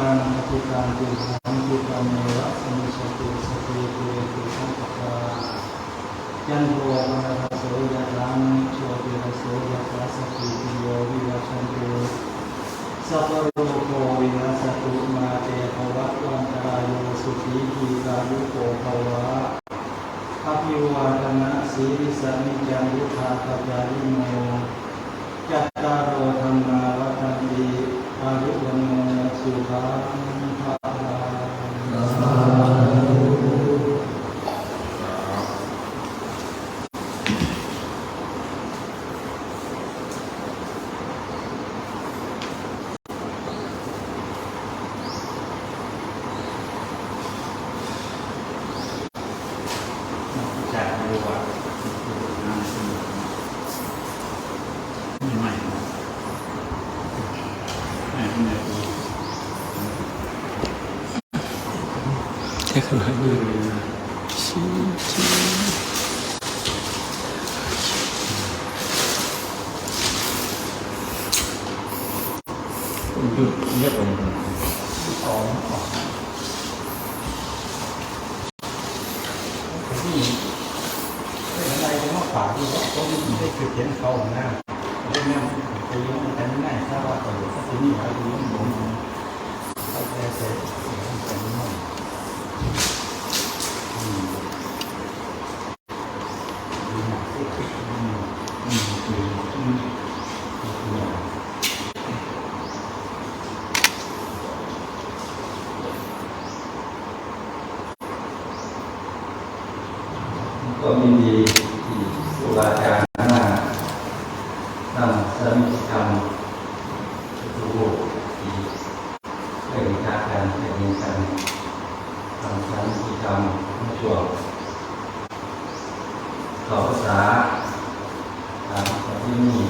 ตังปฏิตังติสังติตังเมวะสมิสติสติภิสังตายันโทปะระโสยะรังชติระโสยะรัสติติวิวัชันตุสัพพโรโควินัสตุมาเตภวัตวันตรายโสุขีทีกายุโกภวะอภิวาทนะสีริสนิจังวุธาปัญญาลิโม มยุดเงียบไปเลยอ๋อที่อะไรก็ฝากที่ว่าเขาไม่ได้คือเห็นเขาหน้าเรื่องนี้ไปยุ่งกันง่ายถ้าว่าเขาอยู่ที่นี่เขาอยู่ที่นี่ผมเขาแค่เสร็จเขาจะไม่ ก็มีดีที่ครูบาอาจารย์นั่งนั่งสมิธรรมทุกโลกที่เคยมีการเรีนกัน จกรรมในช่วงสอภาษาตามที่นี่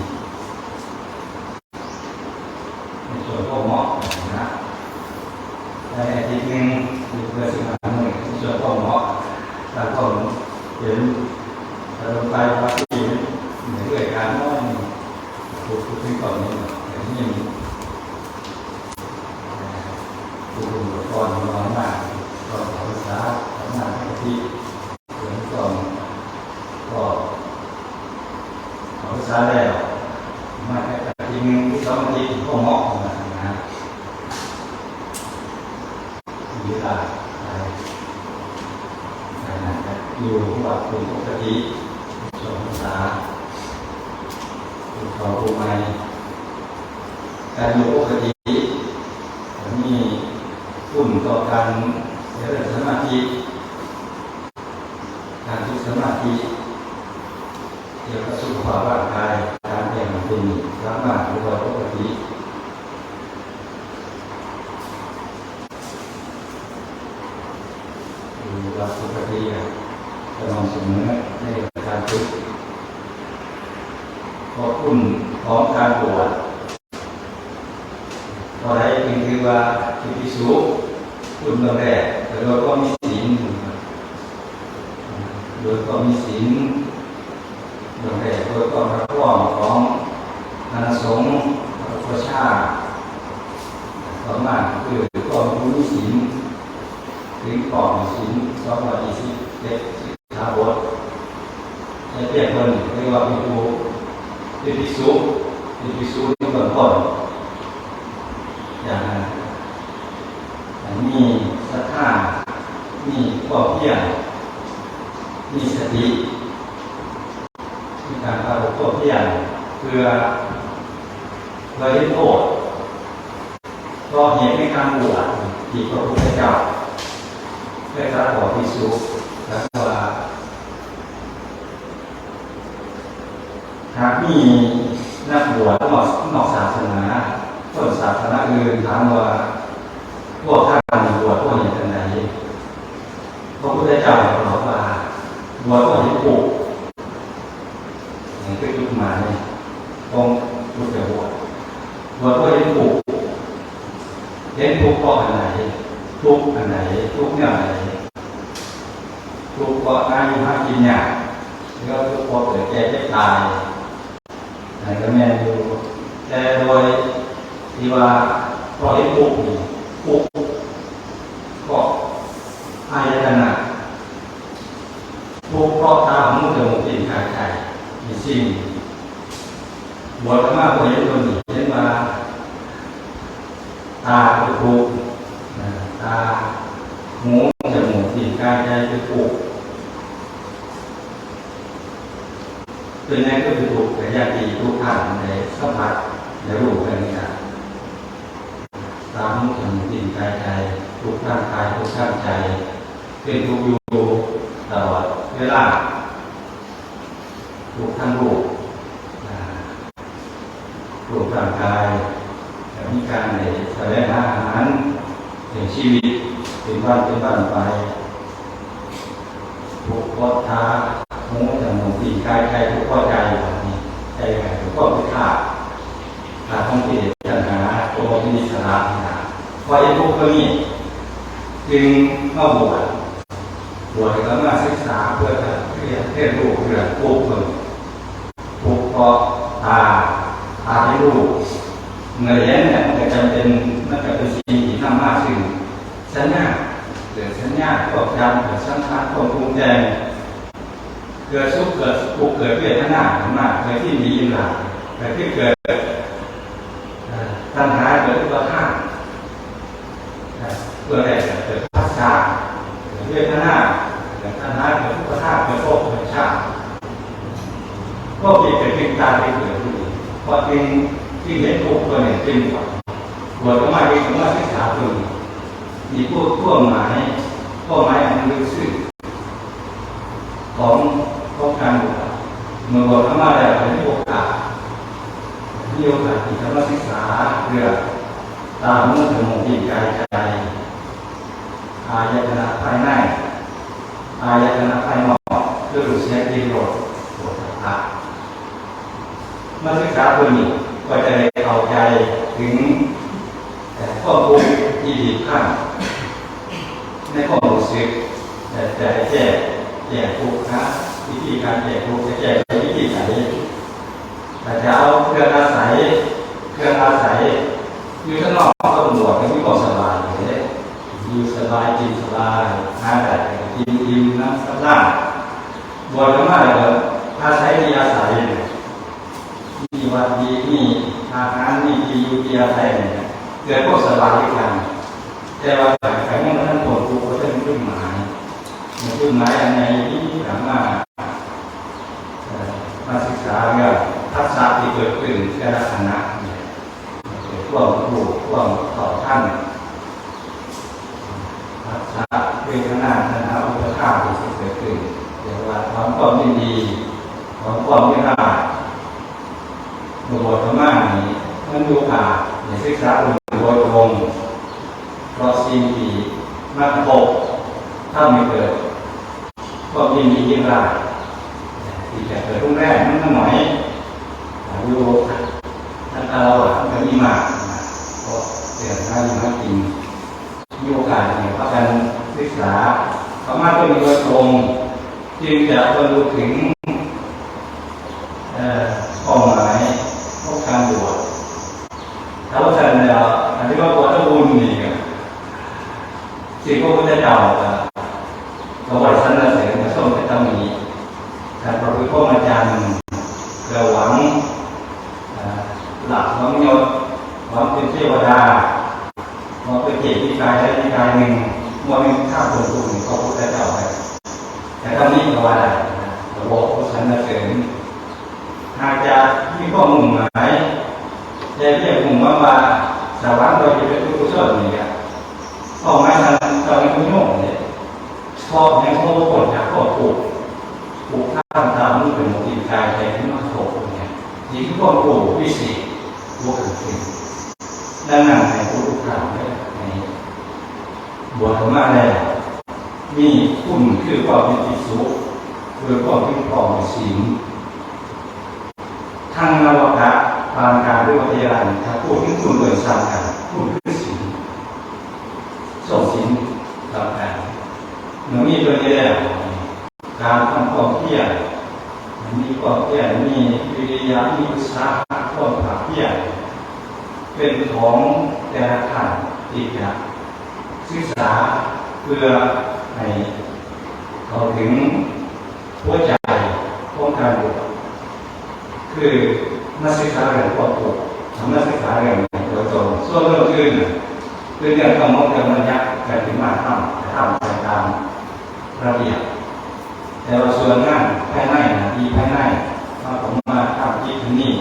ส่วนพวกเหมาะนะในอาทิตย์หนึงมีเพื่อนสิบห้าหน่วยในส่วนพวกเหมาะตามข้อมูลเห็นอารมณ์ไปว่าที่เหนื่อยการน้อยถูกถูกที่ก่อนนี้อย่างนี้ ผู้รู้ก่อนน้อยมากก็ขอภาษาทำงานที่เหมือนก่อนก็ ขอภาษาแล้วมาแค่ทีนึงที่สองทีก็เหมาะนะนะมีเวลาไปไปนะอยู่วัดเป็นปกติสองภาษาผู้ขอผู้ใหมการอยู่ปกติ มีกลุ่มต่อการเจริญสมาธิการฝึกสมาธิเกี่ยวกับสุขภาพร่างกายการแบ่งเป็นรักมากหรือว่าปกติหรือว่าปกติอะจะนำ เสนอในการฝึกขอบคุณของการบวชพอได้เป็นคือว่าที่พิสุคุณเมืองแรกแต่เราก็มีศีลโดยก็มีศีลเมืองแรกโดยก็พระพ่อของคณะสงฆ์พระชาติต่อมาคือก็มีศีลถึงก่อนศีลสองร้อยยี่สิบเจ็ดสิบขาบทในเปรียบ คนเรียกว่าพิภูพิพิสุพิพิสุที่เมืองก่อนอย่างนั้นมีศรัทธามีความเพียรมีสติมีการปฏิบัติความเพียรเพื่อเพื่อให้โทษก็เห็นในการบวชที่พระพุทธเจ้าได้ตรัสบอกพิสุแล้วว่าหาก มีนักบวชนอกนอกศาสนาต้นศาสนาอื่นถามว่าพวกท่านบวชพวกอย่างไรพระพุทธเจ้าบอกว่าบวชพวกที่ปลูกอย่างที่ยุคมาเนี่ยองค์พุทธบวชบวชพวกที่ปลูกเห็นทุกข์เพราะอันไหนทุกข์อันไหนทุกข์เนี่ยไหนทุกข์เพราะอายุห้ากินยากแล้วทุกข์เพราะเกิดแก่เจ็บตาย ไหนก็แม่นอยู่แต่โดยที่ว่าปล่อยปุกนี่ปุกก็อายตนะปุกเพราะตาของมุขจมูกลิ้นกายใจมีสิ่งบวชมากกว่าเยอะตัวนี้เช่นว่าตาคือปุกนะตาหูจมูกลิ้นกายใจคือปุก เป็นไงก็คือปุกแต่ญาติทุกท่านในสัมผัสเดี๋ยวรู้กันนี่นะตามมุขจมูกลิ้นกายใจทุกร่างกายทุกร่างใจ เป็นทุกอยู่ตลอดเวลาทุกทั้งรูปรูปร่างกายแต่มีการในแสวงหาอาหารถึงชีวิตเป็นวันเป็นวันไปทุกข้อท้า กลิ้นกายใจทุกข้อใจแบบนี้ใจแหวนทุกข้อพิฆาตหาท่องเที่ยวปัญหาตัวที่มีสาระนะเพราะไอ้พวกนี้จึงมาบวชบวชแล้วมาศึกษาเพื่อจะเรียนเรียนรู้เรื่องพวกคนพวกเพราะตาตาให้รู้เงินเย็นเนี่ยมันก็จำเป็นมันก็เป็นสิ่งที่นำมาซึ่งสัญญาเกิดสัญญาความจำเกิดสังขารความปรุงแต่ง เกิดสุกข์เกิดทุกข์เกิดเวทนาขึ้นมาเกิดที่มีอินทร์เกิดที่เกิดตัณหาเกิดอุปทานเพื่อะไรเกิดภาษาเกิดเวทนาเกิดตัณหาเกิดอุปทาเกิดโลกเกิดชาติก็เกิดเป็นตาที่เกิดขึ้นพอจริงที่เห็นทุกข์ตัวเนี่ยจริงกว่าบวชก็มาเองก็มาศึกษาตัวมีพวกทั่วหมายข้อหมายอันลึกซึ้งของการบวชเมื่อบวชเข้ามาแล้วเป็นโอกาส มีโอกาสที่จะมาศึกษาเรื่องตามเมื่อถึงมงที่ จิตกายใจ อายตนะภายใน อายตนะภายนอกคือรูปเสียงกลิ่นรสโผฏฐัพพะเมื่อศึกษาตัวนี้ก็จะได้เข้าใจถึงแต่ข้อมูลที่ดีข้างในข้อรู้สึกแต่แต่แก้แก้ทุกข์นะวิธีการแก้ทุกข์จะแก้ไปวิธีไหนแต่จะเอาเครื่องอาศัยเครื่องอาศัยอยู่ข้างนอกก็ ตำรวจก็มีความสบายเลยอยู่สบายกินสบายหน้าแต่กินอิ่มน้ำสำราบวชมาแล้วอาศัยที่อาศัยมีวัดดีมีอาหารมีที่อยู่ที่อาศัยเนี่ยเกิดพวกสบายด้วยกันแต่ว่าใครยังท่านผลกูก็ต้องขึ้นหมายมันขึ้นหมายอันไหนที่สามารถมาศึกษาเรื่องทักษะที่เกิดขึ้นแต่ละคณะเนี่ยเกิดร่วมผู กร่วมต่อท่านรักษาเวทนาทนาอุปทานที่เกิดขึ้นเรียกว่าความความยินดีความความไม่ราบในบทธรรมะนี้มันดูขาดในศึกษาอุโดยตรงเพราะสิ่งที่มันพบถ้าไม่เกิดความยินดียิ่งร้ายที่จะเกิดรุ่งแรกมันหน่อยอยู่ท่านเราอะมันก็มีมา ราะเสียงท่านมากินมีโอกาสเนี่ยประกันศึกษาธรรมะก็มีโดยตรงจึงจะบรรลุถึงเอ่อเป้าหมายของการบวชถ้าว่าท่านเนี่ยอันที่ว่าบวชต้องบุญนี่ก็สิ่งพระพุทธเจ้าก็ก็ไหวสรรเสริญมาส่งไปตำหนิการประพฤติพรหมจรรย์เพื่อหวังเอ่อหลักหวังยศหวังเป็นเทวดา มองเป็นเหตุที่กายได้ที่กายหนึ่งมองเป็นข้าคนตัวหนึ่งเขาพูดได้เจ้าไปแต่ตอนนี้ก็ว่าได้นะระบบผู้ชันเสริญหากจะมีข้อมุ่งหมายจะเรียกมุ่งว่าว่าสวรรค์โดยจะเป็นผู้กุศลนี่ครับข้อหมายทางตอนนี้คุณโยมเนี่ยชอบในข้อผลจากข้อผูกผูกข้ามตามนี่เป็นมุติกายใจที่มาโผล่เนี่ยนี่คือข้อผูกวิเศษบวกขึ้น ดั งนั้นในพุทธธรรมเนี่ยบทธรรมะแล้วมีคุณคือความเป็นจิตสุขคือความเป็นความเป็นศีลทางนวกะปานการด้วยวิทยาลัยถ้าพูดถึงคุณโดยสามกันคุณคือศีลส่งศีลต่อกันหนูมีตัวนี้แล้วการทำความเพียรมีความเพียรมีวิริยะมีอุตสาหะความภาคเพียรเป็นของ แต่ละท่านที่จะศึกษาเพื่อให้เข้าถึงหัวใจของการบวชคือนักศึกษาเรื่องความปลูกทำนักศึกษาเรื่องโดยตรงส่วนเรื่องอื่นน่ะคือเรื่องกำหนดเรื่องบัญญัติการถึงมาทำทำไปตามระเบียบแต่ว่าส่วนงานภายในนะที่ภายในว่าผมมาทำที่ที่นี่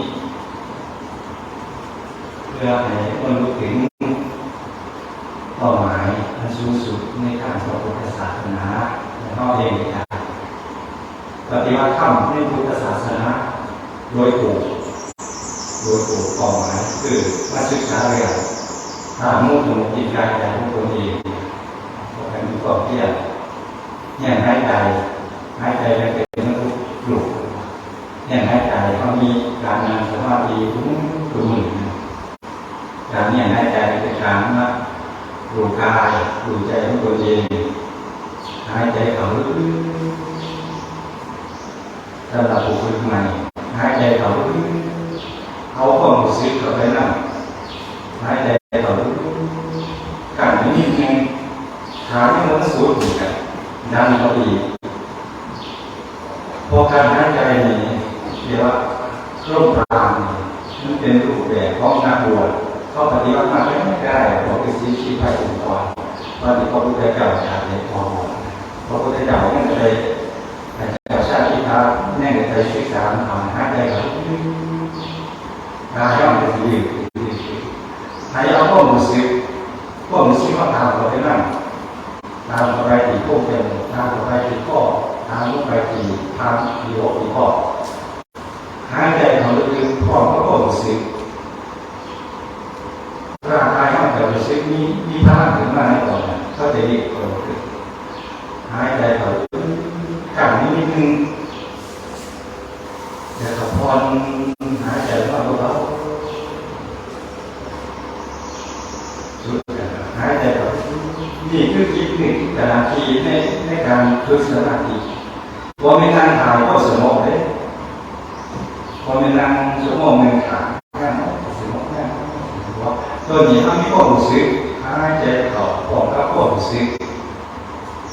เพื่อให้บรรลุถึงเป้าหมายอันสูงสุดในทางพระพุทธศาสนาในห้อเองครับปฏิบัติธรรมในพุทธศาสนา โดยถูกโดยถูกเป้าหมายคือมาศึกษาเรื่องทางมุ่งถึงจิตใจของตนเองก็เป็นความเพียรเนี่ยหายใจหายใจเป็นมนุษย์หลุกเนี่ยหายใจเขามีการงานสมาธิทุกทุกมือ การเนี่ยหายใจเป็นการว่าดูกายดูใจของตัวเองหายใจเข้าลึกๆสำหรับผู้ฝึกใหม่หายใจเข้าลึกเอาความรู้สึกเข้าไปนั่งหายใจเข้าลึกการนี้นิดนึงขาที่มันสูดเหมือนกันดันเขาไปอีกพอการหายใจนี้เรียกว่าร่มปราณนี่มันเป็นรูปแบบของนักบวช ขาปฏิบัติมาไม่ได้บอกเป็นสิ่งที่ภายองค์กรว่าที่พระพุทธเจ้าชาติในพอพระพุทธเจ้าเนี่ยเลยแต่เจ้าชาติที่พระแน่นใจศึกษาทำให้ได้ครับกายย่อมเป็นสิ่งหายเอาข้อมูลสิข้อมูลสิว่าตามเราได้นั่งตามไปที่พวกเป็นตามไปที่ข้อตามไปที่ทางที่หัวที่ข้อหายใจเขาลึกๆพร้อมกับข้อมูลสิร่างกายมันจะรู้สึกมี มีพลังถึงมาในก่อนเขา จะรีบโกรธขึ้นหายใจเขาขังนิดนึงเดี๋ยวเขาพรหายใจเข้าเบาๆสุดหายใจเขานี่คือคิดหนึ่งแต่ละทีในในการฝึกสมาธิว่าไม่นั่งหายก็สมองเลยพอไม่นั่งสมองหนึ่งขาแค่นั้นสมองแค่นั้นตัวนี้ถ้มีความรู้สึก หายใจเขาบอกกับความรู้สึก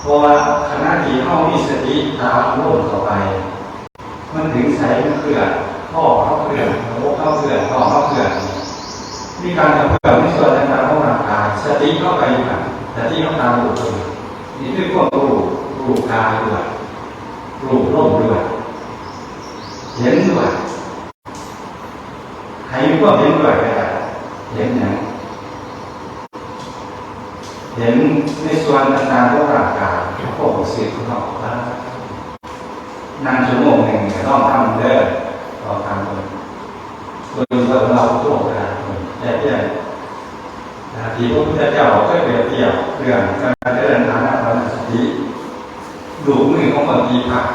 เพราะว่าขณะที่เข้ามีสติตามโลกเข้าไป มันถึงใส่เคลื่อนข้อเข้าเคลื่อนโอ้เข้าเคลื่อนข้อเข้าเคลื่อนมีการทำเพื่อมในส่วนต่างๆของร่างกายสติเข้าไปอยู่กันสติเข้าตามรู้ตัวนี่คือความรู้รู้กายด้วยรู้ลมด้วยเห็นด้วยใครมีความเห็นด้วยก็ได้เห็นอย่าง เห็นในส่วนต่างๆของร่างกายพวกสิ่งของเราบ้านั่งชั่วโมงหนึ่งก็ต้องทำเด้อต้องทำเลยโดยเราเราตัวกันแต่เพียงที่พระพุทธเจ้าเคยเปรียบเทียบเรื่องการเดินทางทางสติดูมือของคนที่พัก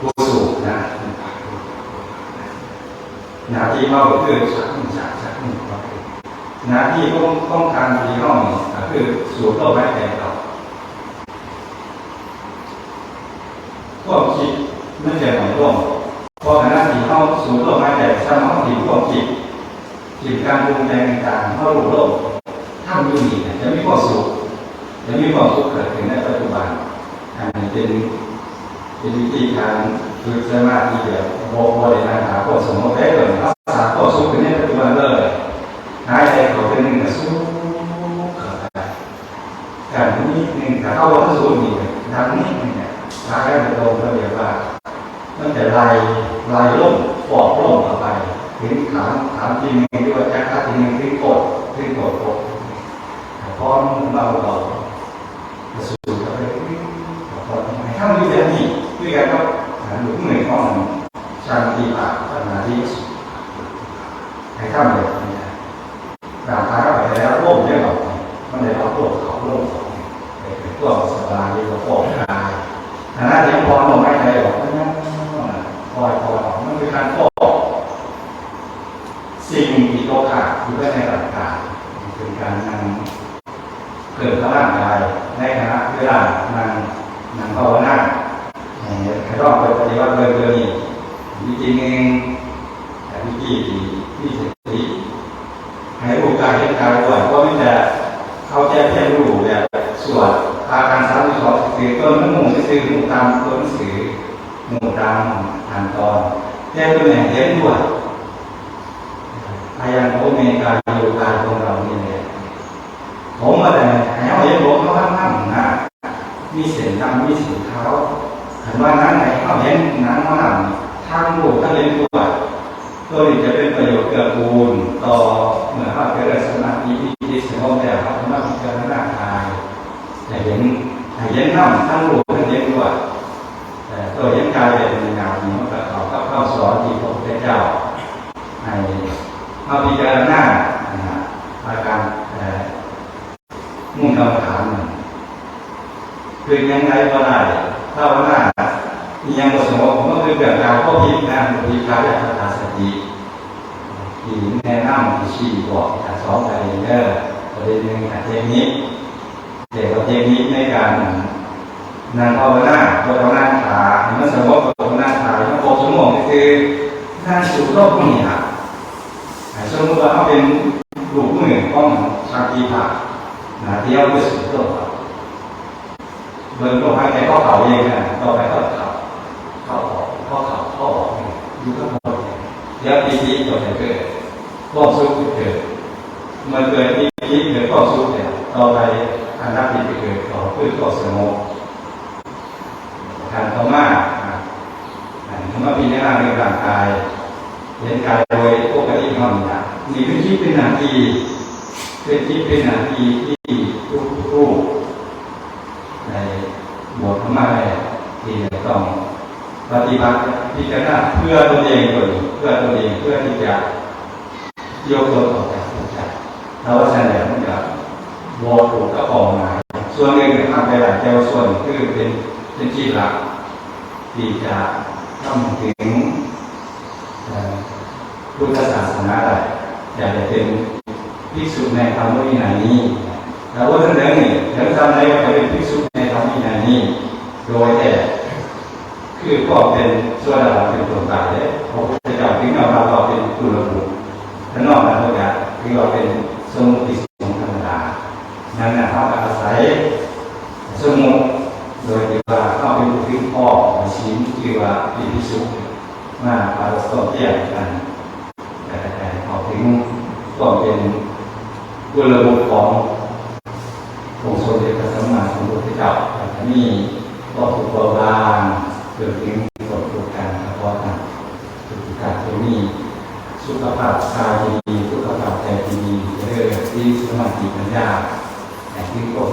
ผู้สูงนะนาที่เราก็คือชักหนึ่งชักชัก หน้าที่ต้องต้องการที่ห้องคือสูบลมหายใจเราความคิดไมันจะหน่อยลงเพราะขณะที่เข้าสูบลมหายใจสมองที่ความคิดจิตการปรุงแต่งต่างๆเข้ารู้ลมถ้ามีนี่เนี่ยจะมีความสุขจะมีความสุขเกิดขึ้นในปัจจุบันอันนี้เป็นเป็นวิธีการฝึกสมาธิแบบโบโบเลยนะหาความสมมติได้เลยรักษาความสุขในปัจจุบันเลย หายใจเขาเป็นหนึ่งกับสู้เข้าไปการนี้หนึ่งกับ เข้าวัสู้นี่ดังนี้เนี่ยหายใจโดนระเบียบว่ามันจะไล่ไล่ล่มฟอกล่มเข้าไปถึงฐานฐานที่หนึ่งด้วยจากฐานที่หนึ่งถึงโกดถึงโกดกดพร้อมเราเราจะสู้เข้าไปพอให้ท่านมีแบบนี้ด้วยกันก็หลุมหนึ่งของชาติปากปัญหาที่ให้ท่านเลย ร่างกายเราไปแล้วโล่งเยอะหรอกมันเลยเอาตัวเขาโล่งเป็นตัวสบายตัวโปร่งกายฐานะที่พอลงไม่ได้หรอกเพราะนั้นคอยคอยมันเป็นการฟอกสิ่งที่โตขาดอยู่ในร่างกายเป็นการนั่งเกิดพลังกายในขณะเวลานั่งนั่งภาวนาอย่างนี้ใครต้องไปปฏิบัติเรื่องนี้วิธีเองแต่วิธีที่ที่สติ ให้ รู้กายเห็นกายด้วยเพราะมันจะเข้าใจแค่รู้แบบสวดอาการสามสิบสองสื่ต้นมุ่งไปซื้อมุ่งตามตัวหนังสือมุ่งตามขั้นตอนแค่ตัวไหนเห็นด้วยอายังโอเมกายโยกายของเราเนี่แหละผมมาแต่ให้เอาเห็นผมเขาทั้งทั้งนะมีเสียงดำมีเสียงเท้าเห็นว่านั้นไหนเขาเห็นนั้นเขาหนังทั้งรู้ทั้งเห็นด้วย ตัวนี้จะเป็นประโยชน์เกื้อกูลต่อเหมือนว่าเกิดสมาธิที่ที่สงบแต่ครับมาพิจารณากายแต่เห็นแต่เห็นน้ำทั้งรู้ทั้งเห็นด้วยแต่ตัวเห็นกายเป็นงานนี้มันก็เขาก็เข้าสอนที่พระพุทธเจ้าให้มาพิจารณาอาการมุ่งกรรมฐานคือยังไงก็ได้ถ้าว่ายังบทสมองผมก็คือแบบการข้อพิจารณาพิจารณา ที่แนะนำที่ชี้บอกจากสองปเนเด้อประเด็นหนึ่งเทคนิคเดี๋ยวเทคนิคในการนั่งภาวนาภาวนาขาเห็นมันสมมติภาวนาขาทั้งหกชั่วโมงนี่คือนั่งสูบลมนี่ครับสมมติว่าเขาเป็นลูกมือของชาติภาหนาเที่ยวไปสูบลมครับเดินลมหายใจเข้าเขาเองนะต่อไปเยวปีนี้ก็จะเกิดความสุขจะเกิดเมื่อเกิดปีนี้เกิดความสุขเนี่ยต่อไปอันดับที่จะเกิดต่อเพื่อความสงบการต่อมาอันนี้มาพิจารณาเรื่องร่างกายเห็นกายโดยปกตินอนนะนี่เป็นที่เป็นนาทีเป็นที่เป็นนาทีที่ทุกรูปในบทธรรมะที่ต้องปฏิบัติพิจารณาเพื่อตนเองก่อน พื่อตนเองเพื่อที่จะยกตนออกจากทุกข์ใจเราว่าแสดงมันกับวอถูกก็ออกมาส่วนหนึ่งทำไปหลายแก้วส่วนคือเป็นเป็นที่หลักที่จะทำถึงพุทธศาสนาได้อยากจะเป็นภิกษุในธรรมวินัยนี้แล้วว่าท่านเดินนี่เดินทำในว่าจะเป็นภิกษุในธรรมวินัยนี้ โดยแต่คือก็เป็นส่วนเราเป็นตัวตายเลยพระ ทธเจ้าถึงเราเราเป็นกุลบุตรและนอกนั้นก็จะคือเราเป็นสมุติสงธรรมดานั่นนะเขาอาศัยสมุติโดยที่ว่าเข้าเป็นผู้ที่พ่อของชิ้นที่ว่าพิพิสุมาปารสอบแยกกันแต่แต่เขาถึงก็เป็นกุลบุตรขององค์สมเด็จพระสัมมาสัมพุทธเจ้าแต่นี่ก็ถูกโบราณเกิดถึงกฎตัวการเฉพาะทางตัวการตัวนี้ สุขภาพกายดีสุขภาพใจดีเรื่องที่สมาธิปัญญาแต่ที่กฎ